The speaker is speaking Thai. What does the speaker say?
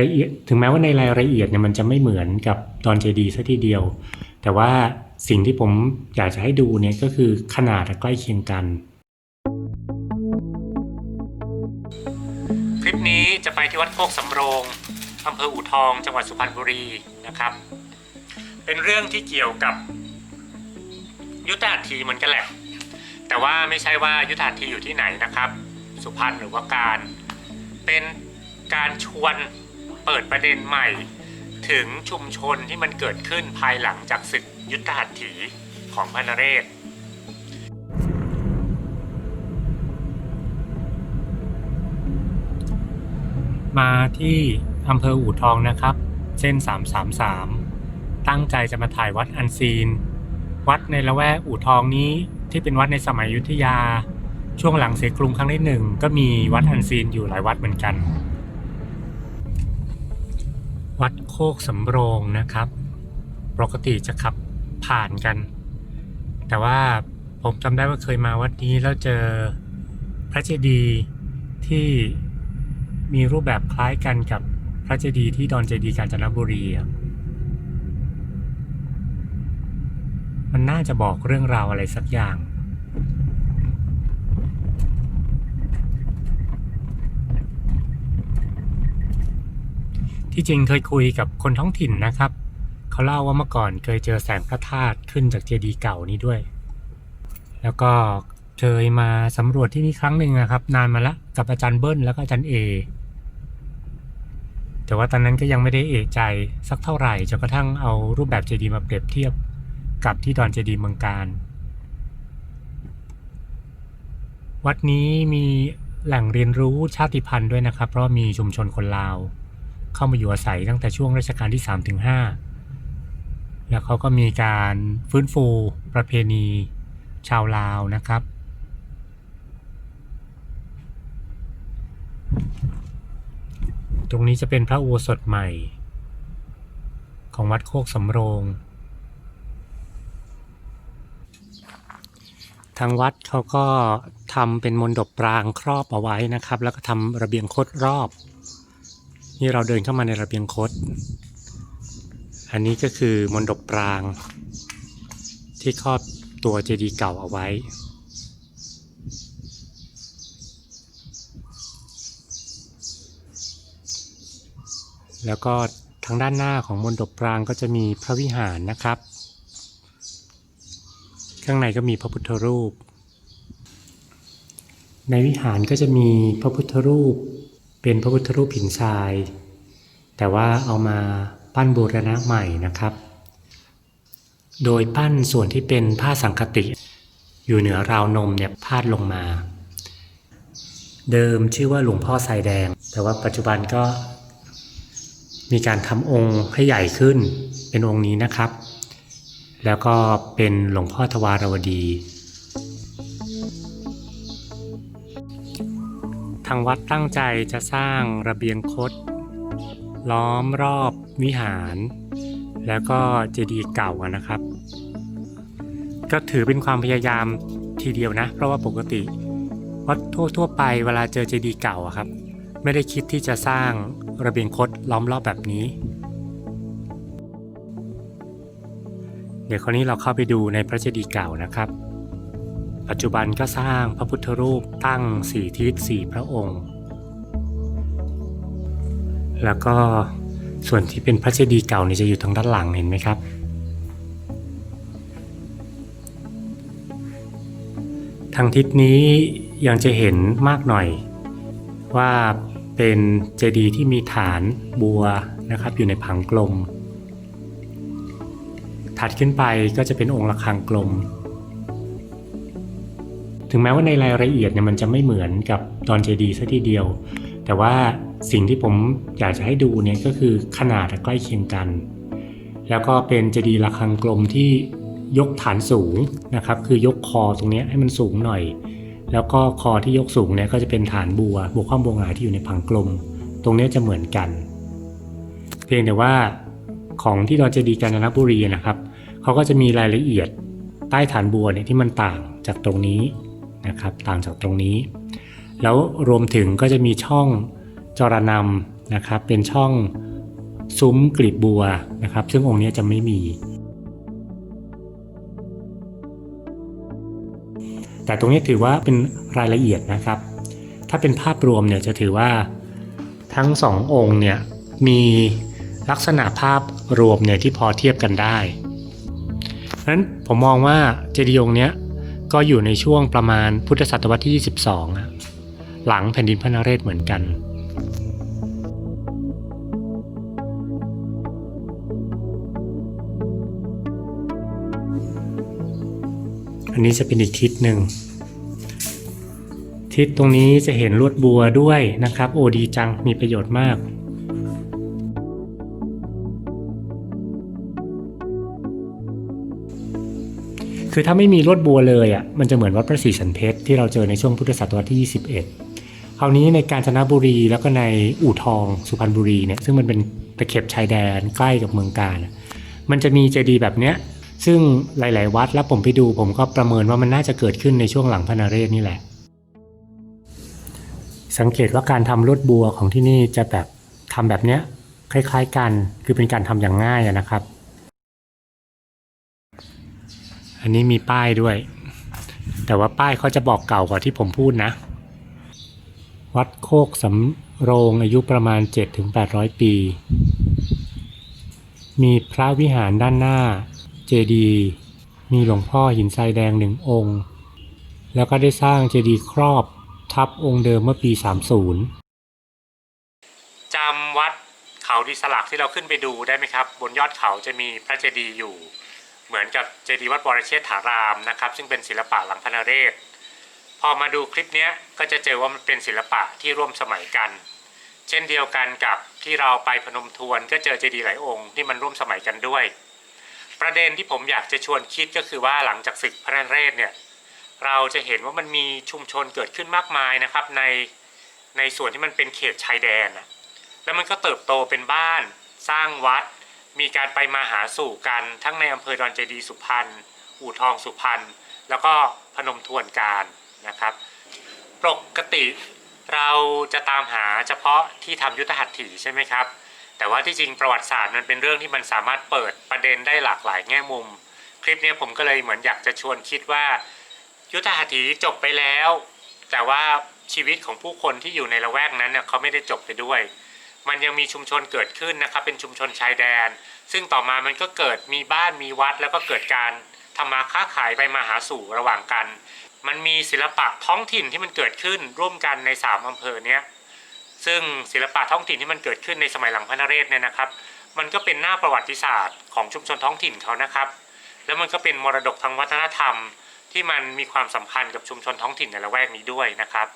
ละเอียด ถึงแม้ว่าในรายละเอียดเนี่ยมันจะไม่เหมือนกับดอนเจดีซะทีเดียว แต่ว่าสิ่งที่ผมอยากจะให้ดูเนี่ยก็คือขนาดใกล้เคียงกัน คลิปนี้จะไปที่วัดโคกสำโรงอำเภออู่ทอง จังหวัดสุพรรณบุรีนะครับ เป็นเรื่องที่เกี่ยวกับยุทธหัตถีเหมือนกันแหละ แต่ว่าไม่ใช่ว่ายุทธหัตถีอยู่ที่ไหนนะครับ สุพรรณหรือว่าการเป็นการชวน เปิดประเด็นใหม่ ถึงชุมชนที่มันเกิดขึ้นภายหลังจากศึกยุทธหัตถีของพระนเรศมาที่อำเภออู่ทองนะครับ เส้น 333 ตั้งใจจะมาถ่ายวัดอันซีน วัดในละแวกอู่ทองนี้ที่เป็นวัดในสมัยยุทธยา ช่วงหลังเสียกรุงครั้งที่หนึ่งก็มีวัดอันซีนอยู่หลายวัดเหมือนกัน วัดโคกสำโรงนะครับ ปกติจะขับผ่านกัน แต่ว่าผมจำได้ว่าเคยมาวัดนี้แล้วเจอพระเจดีย์ที่มีรูปแบบคล้ายกันกับพระเจดีย์ที่ดอนเจดีย์กาญจนบุรีมันน่าจะบอกเรื่องราวอะไรสักอย่าง ที่จริงเคยคุยกับคนท้องถิ่นนะครับ เขาเล่าว่าเมื่อก่อนเคยเจอแสงพระธาตุขึ้นจากเจดีย์เก่านี้ด้วย แล้วก็เคยมาสำรวจที่นี่ครั้งหนึ่งนะครับ นานมาละกับอาจารย์เบิ้ลแล้วก็อาจารย์เอแต่ว่าตอนนั้นก็ยังไม่ได้เอะใจสักเท่าไหร่จนกระทั่งเอารูปแบบเจดีย์มาเปรียบเทียบกับที่ดอนเจดีย์เมืองการ วัดนี้มีแหล่งเรียนรู้ชาติพันธุ์ด้วยนะครับ เพราะมีชุมชนคนลาว เข้ามาอยู่อาศัยตั้งแต่ช่วงรัชกาลที่3ถึง5แล้วเขาก็มีการฟื้นฟูประเพณีชาวลาวนะครับ ตรงนี้จะเป็นพระอุโบสถใหม่ ของวัดโคกสำโรง ทางวัดเขาก็ทำเป็นมนดบปรางครอบเอาไว้นะครับ แล้วก็ทำระเบียงคดรอบ นี่เราเดินเข้ามาในระเบียงคด อันนี้ก็คือมนดบปราง ที่ครอบตัวเจดีย์เก่าเอาไว้ แล้วก็ทางด้านหน้าของมนดบปรางก็จะมีพระวิหารนะครับ ข้างในก็มีพระพุทธรูป ในวิหารก็จะมีพระพุทธรูป เป็นพระพุทธรูปหินทราย แต่ว่าเอามาปั้นบูรณะใหม่นะครับ โดยปั้นส่วนที่เป็นผ้าสังคติ อยู่เหนือราวนมเนี่ยพาดลงมา เดิมชื่อว่าหลวงพ่อทรายแดง แต่ว่าปัจจุบันก็มีการทำองค์ให้ใหญ่ขึ้นเป็นองค์นี้นะครับ แล้วก็เป็นหลวงพ่อทวารวดี ทางวัดตั้งใจจะสร้างระเบียงคด ล้อมรอบวิหาร แล้วก็เจดีย์เก่านะครับ ก็ถือเป็นความพยายามทีเดียวนะ เพราะว่าปกติวัดทั่วๆไปเวลาเจอเจดีย์เก่าอะครับ ไม่ได้คิดที่จะสร้างระเบียงคดล้อมรอบแบบนี้ เดี๋ยวคราวนี้เราเข้าไปดูในพระเจดีย์เก่านะครับ ปัจจุบันก็สร้างพระพุทธรูปตั้งสี่ทิศสี่พระองค์ แล้วก็ส่วนที่เป็นพระเจดีย์เก่านี่จะอยู่ทางด้านหลังเห็นไหมครับ ทางทิศนี้ยังจะเห็นมากหน่อย ว่าเป็นเจดีย์ที่มีฐานบัวนะครับอยู่ในผังกลม ถัดขึ้นไปก็จะเป็นองค์ระฆังกลม ถึงแม้ว่าในรายละเอียดเนี่ยมันจะไม่เหมือนกับตอนเจดีซะทีเดียว แต่ว่าสิ่งที่ผมอยากจะให้ดูเนี่ยก็คือขนาดใกล้เคียงกัน แล้วก็เป็นเจดีย์ระฆังกลมที่ยกฐานสูงนะครับ คือยกคอตรงนี้ให้มันสูงหน่อย แล้วก็คอที่ยกสูงเนี่ยก็จะเป็นฐานบัวบัวข้ามบัวหงายที่อยู่ในผังกลม ตรงนี้จะเหมือนกัน เพียงแต่ว่าของที่ดอนเจดีย์กาญจนบุรีนะครับเขาก็จะมีรายละเอียดใต้ฐานบัวเนี่ยที่มันต่างจากตรงนี้ นะครับต่างจากตรงนี้ แล้วรวมถึงก็จะมีช่องจรนำนะครับเป็นช่องซุ้มกลีบบัวนะครับ ซึ่งองค์นี้จะไม่มี แต่ตรงนี้ถือว่าเป็นรายละเอียดนะครับ ถ้าเป็นภาพรวมเนี่ยจะถือว่าทั้งสององค์เนี่ยมีลักษณะภาพรวมเนี่ยที่พอเทียบกันได้เพราะฉะนั้นผมมองว่าเจดีย์องค์เนี้ย ก็อยู่ในช่วงประมาณพุทธศตวรรษที่ 22อะหลังแผ่นดินพระนเรศเหมือนกัน อันนี้จะเป็นอีกทิศหนึ่ง ทิศตรงนี้จะเห็นลวดบัวด้วยนะครับ โอดีจังมีประโยชน์มาก คือถ้าไม่มีลวดบัวเลยอะมันจะเหมือนวัดพระศรีสันเพชรที่เราเจอในช่วงพุทธศตวรรษที่ 21 คราวนี้ในกาญจนบุรีแล้วก็ในอู่ทองสุพรรณบุรีเนี่ยซึ่งมันเป็นตะเข็บชายแดนใกล้กับเมืองกาญมันจะมีเจดีย์แบบเนี้ยซึ่งหลาย ๆ วัดแล้วผมไปดู ผมก็ประเมินว่ามันน่าจะเกิดขึ้นในช่วงหลังพระนเรศนี่แหละ สังเกตว่าการทำลวดบัวของที่นี่จะแบบทำแบบเนี้ยคล้าย ๆ กันคือเป็นการทำอย่างง่ายนะครับ อันนี้มีป้ายด้วย แต่ว่าป้ายเขาจะบอกเก่ากว่าที่ผมพูดนะ วัดโคกสำโรงอายุประมาณ 7-800 ปี มีพระวิหารด้านหน้า เจดีย์มีหลวงพ่อหินทรายแดงหนึ่งองค์ แล้วก็ได้สร้างเจดีย์ครอบทับองค์เดิมเมื่อปี 30จำวัดเขาดีสลักที่เราขึ้นไปดูได้ไหมครับ บนยอดเขาจะมีพระเจดีย์อยู่ เหมือนกับเจดีย์วัดบรเชษฐารามนะครับ ซึ่งเป็นศิลปะหลังพระนเรศพอมาดูคลิปนี้ก็จะเจอว่ามันเป็นศิลปะที่ร่วมสมัยกัน เช่นเดียวกันกับที่เราไปพนมทวนก็เจอเจดีย์หลายองค์ที่มันร่วมสมัยกันด้วย ประเด็นที่ผมอยากจะชวนคิดก็คือว่าหลังจากศึกพระนเรศเนี่ยเราจะเห็นว่ามันมีชุมชนเกิดขึ้นมากมายนะครับ ในในส่วนที่มันเป็นเขตชายแดนนะแล้วมันก็เติบโตเป็นบ้าน สร้างวัด มีการไปมาหาสู่กันทั้งในอำเภอดอนเจดีสุพรรณอู่ทองสุพรรณแล้วก็พนมทวนการนะครับ ปกติเราจะตามหาเฉพาะที่ทำยุทธหัตถีใช่ไหมครับ แต่ว่าที่จริงประวัติศาสตร์มันเป็นเรื่องที่มันสามารถเปิดประเด็นได้หลากหลายแง่มุม คลิปนี้ผมก็เลยเหมือนอยากจะชวนคิดว่า ยุทธหัตถีจบไปแล้ว แต่ว่าชีวิตของผู้คนที่อยู่ในละแวกนั้นเนี่ยเขาไม่ได้จบไปด้วย มันยังมีชุมชนเกิดขึ้นนะครับเป็นชุมชนชายแดน ซึ่งต่อมามันก็เกิดมีบ้านมีวัด แล้วก็เกิดการทำมาค้าขายไปมาหาสู่ระหว่างกัน มันมีศิลปะท้องถิ่นที่มันเกิดขึ้นร่วมกันในสามอำเภอเนี้ยซึ่งศิลปะท้องถิ่นที่มันเกิดขึ้นในสมัยหลังพระนเรศเนี่ยนะครับ มันก็เป็นหน้าประวัติศาสตร์ของชุมชนท้องถิ่นเขานะครับ แล้วมันก็เป็นมรดกทางวัฒนธรรมที่มันมีความสำคัญกับชุมชนท้องถิ่นในละแวกนี้ด้วยนะครับ